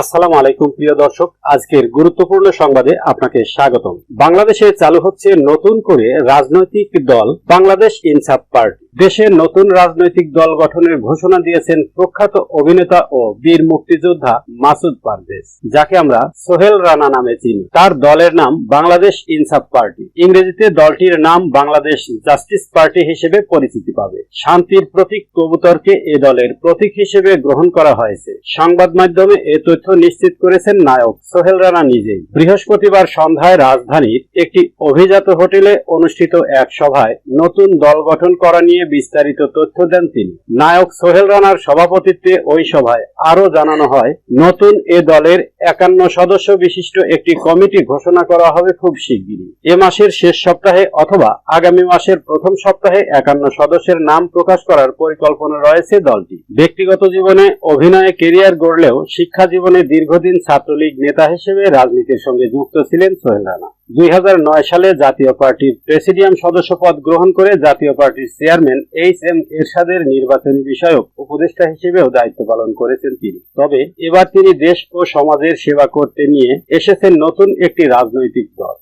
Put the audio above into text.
আসসালামু আলাইকুম, প্রিয় দর্শক। আজকের গুরুত্বপূর্ণ সংবাদে আপনাকে স্বাগতম। বাংলাদেশে চালু হচ্ছে নতুন করে রাজনৈতিক দল বাংলাদেশ ইনসাফ পার্টি। দেশে নতুন রাজনৈতিক দল গঠনের ঘোষণা দিয়েছেন প্রখ্যাত অভিনেতা ও বীর মুক্তিযোদ্ধা মাসুদ পারভেজ, যাকে আমরা সোহেল রানা নামে চিনি। তার দলের নাম বাংলাদেশ ইনসাফ পার্টি। ইংরেজিতে দলটির নাম বাংলাদেশ জাস্টিস পার্টি হিসেবে পরিচিতি পাবে। শান্তির প্রতীক কবুতরকে এ দলের প্রতীক হিসেবে গ্রহণ করা হয়েছে। সংবাদ মাধ্যমে এ তথ্য নিশ্চিত করেছেন নায়ক সোহেল রানা নিজেই। বৃহস্পতিবার সন্ধ্যায় রাজধানীর একটি অভিজাত হোটেলে অনুষ্ঠিত এক সভায় নতুন দল গঠন করা নিয়ে বিস্তারিত তথ্য দেন তিনি। নায়ক সোহেল রানার সভাপতিত্বে ওই সভায় আরও জানানো হয়, নতুন এ দলের একান্ন সদস্য বিশিষ্ট একটি কমিটি ঘোষণা করা হবে খুব শিগগিরই। এ মাসের শেষ সপ্তাহে অথবা আগামী মাসের প্রথম সপ্তাহে একান্ন সদস্যের নাম প্রকাশ করার পরিকল্পনা রয়েছে দলটি। ব্যক্তিগত জীবনে অভিনয়ে কেরিয়ার গড়লেও শিক্ষা জীবনে দীর্ঘদিন ছাত্রলীগ নেতা হিসেবে রাজনীতির সঙ্গে যুক্ত ছিলেন সোহেল রানা। দুই হাজার নয় সালে জাতীয় পার্টির প্রেসিডিয়াম সদস্য পদ গ্রহণ করে জাতীয় পার্টির চেয়ারম্যান এইচ এম এরশাদের নির্বাচনী বিষয়ক উপদেষ্টা হিসেবেও দায়িত্ব পালন করেছেন তিনি। তবে এবার তিনি দেশ ও সমাজের সেবা করতে নিয়ে এসেছেন নতুন একটি রাজনৈতিক দল।